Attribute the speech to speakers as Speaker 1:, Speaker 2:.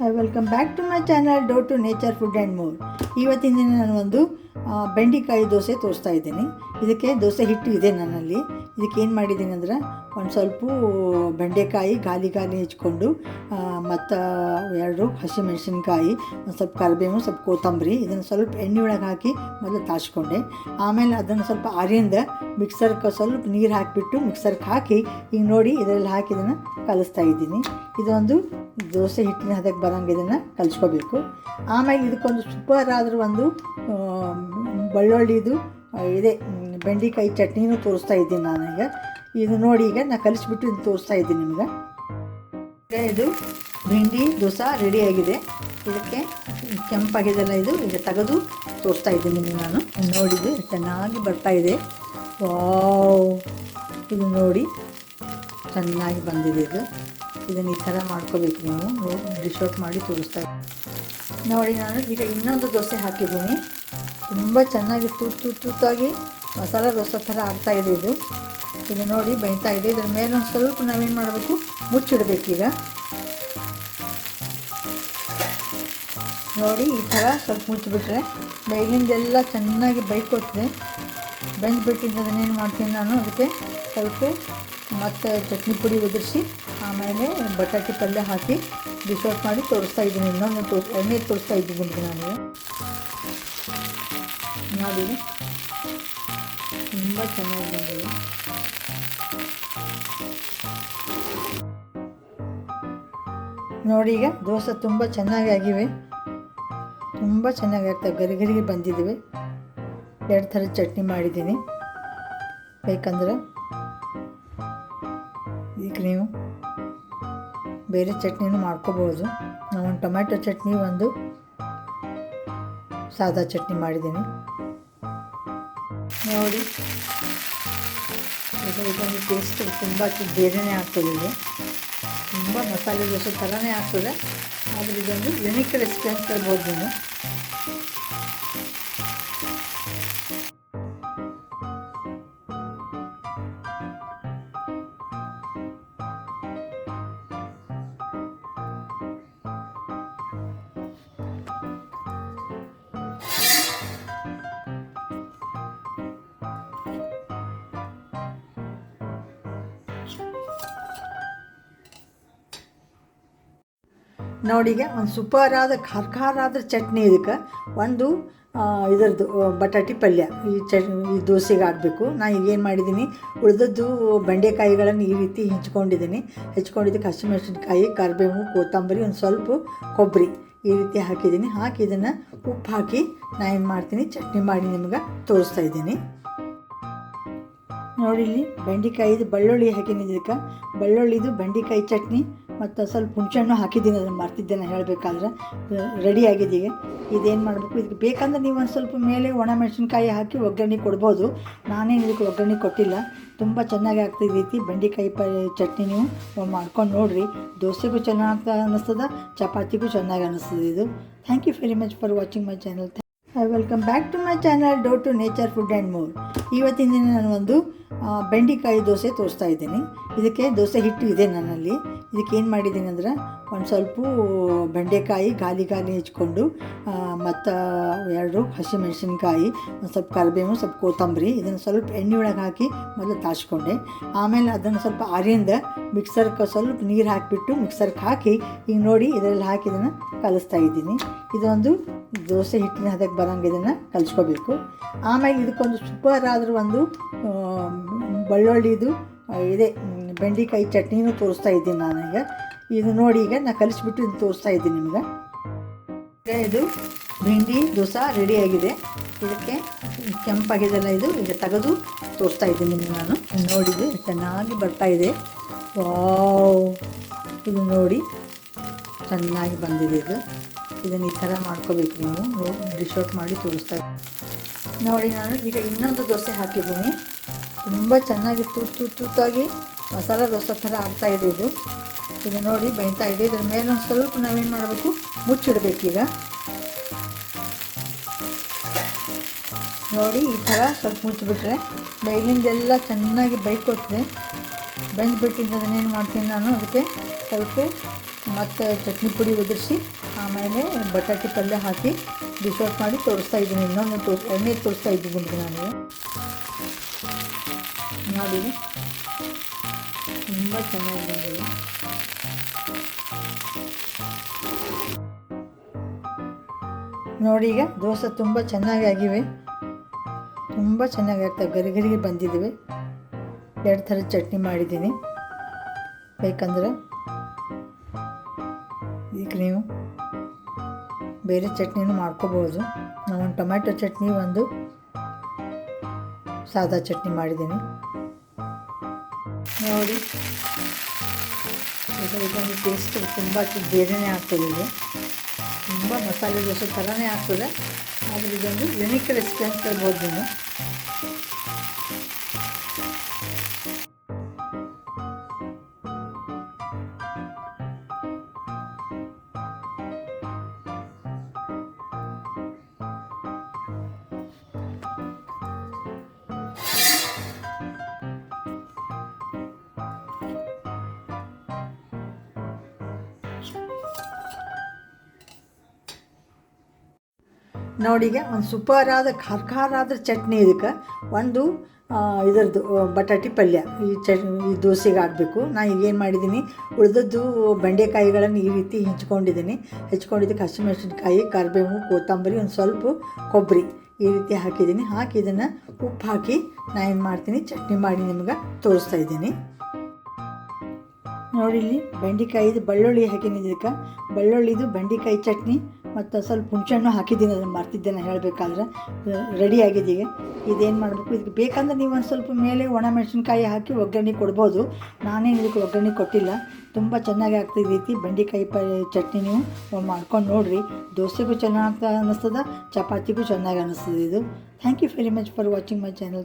Speaker 1: Welcome back to my channel dough to nature food and more ಇವತ್ತಿನ ದಿನ ನಾನು ಒಂದು ಬೆಂಡೆಕಾಯಿ ದೋಸೆ ತೋರಿಸ್ತಾ ಇದ್ದೀನಿ. ಇದಕ್ಕೆ ದೋಸೆ ಹಿಟ್ಟು ಇದೆ ನನ್ನಲ್ಲಿ. ಇದಕ್ಕೆ ಏನು ಮಾಡಿದ್ದೀನಿ ಅಂದ್ರೆ ಒಂದು ಸ್ವಲ್ಪ ಬೆಂಡೆಕಾಯಿ ಗಾಲಿ ಗಾಲಿ ಹೆಚ್ಕೊಂಡು ಮತ್ತು ಎರಡು ಹಸಿಮೆಣಸಿನ್ಕಾಯಿ, ಒಂದು ಸ್ವಲ್ಪ ಕರಿಬೇವು, ಸ್ವಲ್ಪ ಕೊತ್ತಂಬರಿ, ಇದನ್ನು ಸ್ವಲ್ಪ ಎಣ್ಣೆ ಒಳಗೆ ಹಾಕಿ ಮೊದಲು ತಾಚ್ಕೊಂಡೆ. ಆಮೇಲೆ ಅದನ್ನು ಸ್ವಲ್ಪ ಆರಿಂದ ಮಿಕ್ಸರ್ಗೆ ಸ್ವಲ್ಪ ನೀರು ಹಾಕಿಬಿಟ್ಟು ಮಿಕ್ಸರ್ಗೆ ಹಾಕಿ ಈಗ ನೋಡಿ ಇದರಲ್ಲಿ ಹಾಕಿ ಇದನ್ನು ಕಲಿಸ್ತಾ ಇದ್ದೀನಿ. ಇದೊಂದು ದೋಸೆ ಹಿಟ್ಟಿನ ಹದಕ್ಕೆ ಬರೋಂಗೆ ಇದನ್ನು ಕಲಿಸ್ಕೋಬೇಕು. ಆಮೇಲೆ ಇದಕ್ಕೊಂದು ಸೂಪರ್ ಆದರೂ ಒಂದು ಬೆಳ್ಳುಳ್ಳಿದು ಇದೇ, ಬೆಂಡೆಕಾಯಿ ಚಟ್ನಿನೂ ತೋರಿಸ್ತಾ ಇದ್ದೀನಿ ನಾನೀಗ ಇದು ನೋಡಿ ಈಗ ನಾನು ಕಲಿಸ್ಬಿಟ್ಟು ಇದು ತೋರಿಸ್ತಾ ಇದ್ದೀನಿ ನಿಮ್ಗೆ. ಈಗ ಇದು ಭಿಂಡಿ ದೋಸೆ ರೆಡಿಯಾಗಿದೆ ಇದಕ್ಕೆ ಕೆಂಪಾಗಿದೆಲ್ಲ ಇದು ಈಗ ತೆಗೆದು ತೋರಿಸ್ತಾ ಇದ್ದೀನಿ ನಿಮ್ಗೆ ನಾನು. ನೋಡಿದ್ದು ಚೆನ್ನಾಗಿ ಬರ್ತಾ ಇದೆ. ವಾವ್! ಇದು ನೋಡಿ, ಚೆನ್ನಾಗಿ ಬಂದಿದೆ ಇದು. ಇದನ್ನು ಈ ಥರ ಮಾಡ್ಕೋಬೇಕು ನೀವು. ಡಿಶ್ ಔಟ್ ಮಾಡಿ ತೋರಿಸ್ತಾ ಇದ್ದೀನಿ. ನೋಡಿ ನಾನು ಈಗ ಇನ್ನೊಂದು ದೋಸೆ ಹಾಕಿದ್ದೀನಿ. ತುಂಬ ಚೆನ್ನಾಗಿ ತೂತು ತೂತು ತೂತಾಗಿ ಮಸಾಲೆ ದೋಸೆ ಥರ ಆಗ್ತಾಯಿದೆ ಇದೆ ಇದು. ನೋಡಿ ಬೈತಾ ಇದೆ. ಇದ್ರ ಮೇಲೆ ಒಂದು ಸ್ವಲ್ಪ ನಾವೇನು ಮಾಡಬೇಕು? ಮುಚ್ಚಿಡಬೇಕೀಗ. ನೋಡಿ ಈ ಥರ ಸ್ವಲ್ಪ ಮುಚ್ಚಿಬಿಟ್ರೆ ಮೇಲಿಂದೆಲ್ಲ ಚೆನ್ನಾಗಿ ಬೈಕೊಟ್ಟಿದೆ ಬೆಂದ್ಬಿಟ್ಟಿದ್ದು ಅದನ್ನೇನು ಮಾಡ್ತೀನಿ ನಾನು? ಅದಕ್ಕೆ ಸ್ವಲ್ಪ ಮತ್ತು ಚಟ್ನಿ ಪುಡಿ ಉದುರಿಸಿ, ಆಮೇಲೆ ಬಟಾಟೆ ಪಲ್ಯ ಹಾಕಿ ಡಿಶ್ ಮಾಡಿ ತೋರಿಸ್ತಾ ಇದ್ದೀನಿ. ಇನ್ನೊಂದು ತೋರಿಸ್ ಎಣ್ಣೆ ತೋರಿಸ್ತಾ ಇದ್ದೀನಿ ನಾನು. ನೋಡಿ ತುಂಬ ಚೆನ್ನಾಗಿ ಬಂದಿದೆ. ನೋಡಿ ಈಗ ದೋಸೆ ತುಂಬ ಚೆನ್ನಾಗಿ ಆಗಿವೆ. ತುಂಬ ಚೆನ್ನಾಗಿ ಆಗ್ತವೆ ಗರಿ ಬಂದಿದ್ದೀವಿ ಬಂದಿದ್ದಾವೆ ಎರಡು ಥರ ಚಟ್ನಿ ಮಾಡಿದ್ದೀನಿ. ಬೇಕಂದ್ರೆ ಈಗ ನೀವು ಬೇರೆ ಚಟ್ನಿನೂ ಮಾಡ್ಕೋಬೋದು. ನಾನು ಒಂದು ಟೊಮ್ಯಾಟೊ ಚಟ್ನಿ, ಒಂದು ಸಾದಾ ಚಟ್ನಿ ಮಾಡಿದ್ದೀನಿ. ನೋಡಿ. ಈಗ ಇದೊಂದು ಟೇಸ್ಟ್ ತುಂಬ ಬೇರೆಯೇ ಆಗ್ತದೆ ಇದು. ತುಂಬ ಮಸಾಲೆ ದೋಸೆ ಥರನೇ ಆಗ್ತದೆ. ಆದರೆ ಇದೊಂದು ಯುನಿಕ್ ರೆಸಿಪಿ ಅಂತ ಹೇಳ್ಬೋದು ನೀವು. ನೋಡಿಗೆ ಒಂದು ಸೂಪರಾದ ಖಾರ ಖಾರಾದ ಚಟ್ನಿ ಇದಕ್ಕೆ. ಒಂದು ಇದರದ್ದು ಬಟಾಟಿ ಪಲ್ಯ. ಈ ಚಟ್, ಈ ದೋಸೆಗೆ ಆಡಬೇಕು ನಾನು ಈಗ ಏನು ಮಾಡಿದ್ದೀನಿ ಉಳಿದದ್ದು ಬೆಂಡೆಕಾಯಿಗಳನ್ನು ಈ ರೀತಿ ಹೆಚ್ಕೊಂಡಿದ್ದೀನಿ ಹೆಚ್ಕೊಂಡಿದ್ದಕ್ಕೆ ಹಸಿಮೆಣಸಿನ್ಕಾಯಿ, ಕರಿಬೇವು, ಕೊತ್ತಂಬರಿ, ಒಂದು ಸ್ವಲ್ಪ ಕೊಬ್ಬರಿ ಈ ರೀತಿ ಹಾಕಿದ್ದೀನಿ ಹಾಕಿ ಇದನ್ನು ಉಪ್ಪು ಹಾಕಿ ನಾನು ಏನು ಮಾಡ್ತೀನಿ, ಚಟ್ನಿ ಮಾಡಿ ನಿಮ್ಗೆ ತೋರಿಸ್ತಾ ಇದ್ದೀನಿ. ನೋಡಿ ಇಲ್ಲಿ ಬೆಂಡೆಕಾಯಿದು ಬೆಳ್ಳುಳ್ಳಿ ಹಾಕಿದ್ದೀನಿ ಇದಕ್ಕೆ. ಬೆಳ್ಳುಳ್ಳಿದು ಬೆಂಡೆಕಾಯಿ ಚಟ್ನಿ. ಮತ್ತು ಸ್ವಲ್ಪ ಹುಣಸೆಹಣ್ಣು ಹಾಕಿದ್ದೀನಿ, ಅದನ್ನು ಮರ್ತಿದ್ದೆ ನಾನು ಹೇಳಬೇಕಾದ್ರೆ. ರೆಡಿ ಆಗಿದ್ದೀವಿ. ಇದೇನು ಮಾಡಬೇಕು? ಇದಕ್ಕೆ ಬೇಕಂದ್ರೆ ನೀವು ಒಂದು ಸ್ವಲ್ಪ ಮೇಲೆ ಒಣ ಮೆಣಸಿನ್ಕಾಯಿ ಹಾಕಿ ಒಗ್ಗರಣೆ ಕೊಡ್ಬೋದು. ನಾನೇನು ಇದಕ್ಕೆ ಒಗ್ಗರಣೆ ಕೊಟ್ಟಿಲ್ಲ. ತುಂಬ ಚೆನ್ನಾಗಿ ಆಗ್ತಿದ್ದ ರೀತಿ ಬೆಂಡೆಕಾಯಿ ಪ, ಚಟ್ನಿ ನೀವು ಮಾಡ್ಕೊಂಡು ನೋಡಿರಿ. ದೋಸೆಗೂ ಚೆನ್ನಾಗಿ ಅನ್ನಿಸ್ತದೆ ಚಪಾತಿಗೂ ಚೆನ್ನಾಗಿ ಅನ್ನಿಸ್ತದೆ ಇದು. Thank you very much for watching my channel welcome back to my channel dough to nature food and more ಇವತ್ತಿನ ದಿನ ನಾನು ಒಂದು ಬೆಂಡೆಕಾಯಿ ದೋಸೆ ತೋರಿಸ್ತಾ ಇದ್ದೀನಿ. ಇದಕ್ಕೆ ದೋಸೆ ಹಿಟ್ಟು ಇದೆ ನನ್ನಲ್ಲಿ. ಇದಕ್ಕೆ ಏನು ಮಾಡಿದ್ದೀನಿ ಅಂದ್ರೆ ಒಂದು ಸ್ವಲ್ಪ ಬೆಂಡೆಕಾಯಿ ಗಾಲಿ ಗಾಲಿ ಹೆಚ್ಕೊಂಡು ಮತ್ತು ಎರಡು ಹಸಿಮೆಣಸಿನ್ಕಾಯಿ, ಒಂದು ಸ್ವಲ್ಪ ಕರಿಬೇವು ಸ್ವಲ್ಪ ಕೊತ್ತಂಬರಿ, ಇದನ್ನು ಸ್ವಲ್ಪ ಎಣ್ಣೆ ಒಳಗೆ ಹಾಕಿ ಮೊದಲು ತಾಚ್ಕೊಂಡೆ. ಆಮೇಲೆ ಅದನ್ನು ಸ್ವಲ್ಪ ಆರಿಂದ ಮಿಕ್ಸರ್ಗೆ ಸ್ವಲ್ಪ ನೀರು ಹಾಕಿಬಿಟ್ಟು ಮಿಕ್ಸರ್ಗೆ ಹಾಕಿ ಈಗ ನೋಡಿ ಇದರಲ್ಲಿ ಹಾಕಿ ಇದನ್ನು ಕಲಿಸ್ತಾ ಇದ್ದೀನಿ. ಇದೊಂದು ದೋಸೆ ಹಿಟ್ಟಿನ ಹದಕ್ಕೆ ಬರೋಂಗೆ ಇದನ್ನು ಕಲಿಸ್ಕೋಬೇಕು. ಆಮೇಲೆ ಇದಕ್ಕೊಂದು ಸೂಪರ್ ಆದರೂ ಒಂದು ಬೆಳ್ಳುಳ್ಳಿದು ಇದೆ, ಬೆಂಡೆಕಾಯಿ ಚಟ್ನಿನೂ ತೋರಿಸ್ತಾ ಇದ್ದೀನಿ ನಾನು ಈಗ. ಇದು ನೋಡಿ ಈಗ ನಾನು ಕಲಿಸ್ಬಿಟ್ಟು ಇದು ತೋರಿಸ್ತಾ ಇದ್ದೀನಿ ನಿಮ್ಗೆ. ಇದು ಭಿಂಡಿ ದೋಸೆ ರೆಡಿಯಾಗಿದೆ ಇದಕ್ಕೆ ಕೆಂಪಾಗಿದೆಲ್ಲ ಇದು ಈಗ ತೆಗೆದು ತೋರಿಸ್ತಾ ಇದ್ದೀನಿ ನಾನು. ನೋಡಿದ್ದು ಚೆನ್ನಾಗಿ ಬರ್ತಾ ಇದೆ. ವಾವ್. ಇದು ನೋಡಿ, ಚೆನ್ನಾಗಿ ಬಂದಿದೆ ಇದು. ಇದನ್ನು ಈ ಥರ ಮಾಡ್ಕೋಬೇಕು ನೀವು. ಡಿಶ್ ಔಟ್ ಮಾಡಿ ತೋರಿಸ್ತಾ ನೋಡಿ, ನಾನು ಈಗ ಇನ್ನೊಂದು ದೋಸೆ ಹಾಕಿದ್ದೀನಿ. ತುಂಬ ಚೆನ್ನಾಗಿ ತೂತು ತೂತು ತೂತಾಗಿ ಮಸಾಲೆ ದೋಸೆ ಥರ ಆಗ್ತಾ ಇದೆ ಇದು. ಇದು ನೋಡಿ, ಬೈತಾ ಇದೆ. ಇದ್ರ ಮೇಲೆ ಒಂದು ಸ್ವಲ್ಪ ನಾವೇನು ಮಾಡಬೇಕು? ಮುಚ್ಚಿಡಬೇಕೀಗ ನೋಡಿ, ಈ ಥರ ಸ್ವಲ್ಪ ಮುಚ್ಚಿಬಿಟ್ರೆ, ಮೇಲಿಂದೆಲ್ಲ ಚೆನ್ನಾಗಿ ಬೈಕೊಟ್ಟಿದೆ ಬೆಂದ್ಬಿಟ್ಟಿದ್ದು ಅದನ್ನೇನು ಮಾಡ್ತೀನಿ ನಾನು, ಅದಕ್ಕೆ ಸ್ವಲ್ಪ ಮತ್ತು ಚಟ್ನಿ ಪುಡಿ ಉದುರಿಸಿ, ಆಮೇಲೆ ಬಟಾಟೆ ಪಲ್ಯ ಹಾಕಿ ಡಿಶ್ ಮಾಡಿ ತೋರಿಸ್ತಾ ಇದ್ದೀನಿ. ಇನ್ನೊಂದು ತೋರ್ ಎಣ್ಣೆ ತೋರಿಸ್ತಾ ಇದ್ದೀನಿ ನಾನು. ನೋಡಿ ತುಂಬ ಚೆನ್ನಾಗಿ ಬಂದಿದೆ. ನೋಡಿ ಈಗ ದೋಸೆ ತುಂಬ ಚೆನ್ನಾಗಿ ಆಗಿವೆ. ತುಂಬ ಚೆನ್ನಾಗಿ ಆಗ್ತವೆ ಗರಿ ಗರಿಗೆ ಬಂದಿದ್ದಾವೆ ಎರಡು ಥರದ ಚಟ್ನಿ ಮಾಡಿದ್ದೀನಿ. ಬೇಕಂದ್ರೆ ಈಗ ನೀವು ಬೇರೆ ಚಟ್ನಿನೂ ಮಾಡ್ಕೋಬೋದು. ನಾನು ಒಂದು ಟೊಮ್ಯಾಟೊ ಚಟ್ನಿ, ಒಂದು ಸಾದಾ ಚಟ್ನಿ ಮಾಡಿದ್ದೀನಿ. ನೋಡಿ ಇದೊಂದು ಟೇಸ್ಟ್ ತುಂಬ ಬೇರೆಯೇ ಆಗ್ತದೆ ಇದು. ತುಂಬ ಮಸಾಲೆ ದೋಸೆ ಥರನೇ ಆಗ್ತದೆ. ಆದರೆ ಇದೊಂದು ಯುನಿಕ್ ರೆಸಿಪಿ ಅಂತ ಹೇಳ್ಬೋದು ನೀವು. ನೋಡಿಗೆ ಒಂದು ಸೂಪರ್ ಆದ ಖಾರ ಆದ ಚಟ್ನಿ ಇದಕ್ಕೆ. ಒಂದು ಇದರದ್ದು ಬಟಾಟಿ ಪಲ್ಯ. ಈ ಚಟ್, ಈ ದೋಸೆಗೆ ಹಾಕಬೇಕು. ನಾನು ಈಗೇನು ಮಾಡಿದ್ದೀನಿ, ಉಳಿದದ್ದು ಬೆಂಡೆಕಾಯಿಗಳನ್ನು ಈ ರೀತಿ ಹೆಚ್ಕೊಂಡಿದ್ದೀನಿ. ಹೆಚ್ಕೊಂಡಿದ್ದಕ್ಕೆ ಹಸಿಮೆಣಸಿನ್ಕಾಯಿ, ಕರಿಬೇವು, ಕೊತ್ತಂಬರಿ, ಒಂದು ಸ್ವಲ್ಪ ಕೊಬ್ಬರಿ ಈ ರೀತಿ ಹಾಕಿದ್ದೀನಿ. ಹಾಕಿ ಇದನ್ನು ಉಪ್ಪು ಹಾಕಿ ನಾನು ಏನು ಮಾಡ್ತೀನಿ, ಚಟ್ನಿ ಮಾಡಿ ನಿಮ್ಗೆ ತೋರಿಸ್ತಾ ಇದ್ದೀನಿ. ನೋಡಿ ಇಲ್ಲಿ ಬೆಂಡೆಕಾಯಿದು ಬೆಳ್ಳುಳ್ಳಿ ಹಾಕಿನಿ ಇದಕ್ಕೆ. ಬೆಳ್ಳುಳ್ಳಿದು ಬೆಂಡೆಕಾಯಿ ಚಟ್ನಿ. ಮತ್ತು ಸ್ವಲ್ಪ ಹುಣಸೆಹಣ್ಣು ಹಾಕಿದ್ದೀನಿ, ಅದನ್ನು ಮರ್ತಿದ್ದೇನೆ ಹೇಳಬೇಕಾದ್ರೆ. ರೆಡಿ ಆಗಿದೆ ಇದೇನು ಮಾಡಬೇಕು? ಇದಕ್ಕೆ ಬೇಕಂದ್ರೆ ನೀವು ಒಂದು ಸ್ವಲ್ಪ ಮೇಲೆ ಒಣ ಮೆಣಸಿನ್ಕಾಯಿ ಹಾಕಿ ಒಗ್ಗರಣೆ ಕೊಡ್ಬೋದು. ನಾನೇನು ಇದಕ್ಕೆ ಒಗ್ಗರಣೆ ಕೊಟ್ಟಿಲ್ಲ. ತುಂಬ ಚೆನ್ನಾಗಿ ಆಗ್ತಿದ್ದ ರೀತಿ. ಬೆಂಡೆಕಾಯಿ ಪ ಚಟ್ನಿ ನೀವು ಮಾಡ್ಕೊಂಡು ನೋಡಿರಿ. ದೋಸೆಗೂ ಚೆನ್ನಾಗಿ ಅನ್ನಿಸ್ತದ ಚಪಾತಿಗೂ ಚೆನ್ನಾಗಿ ಅನ್ನಿಸ್ತದೆ ಇದು. Thank you very much for watching my channel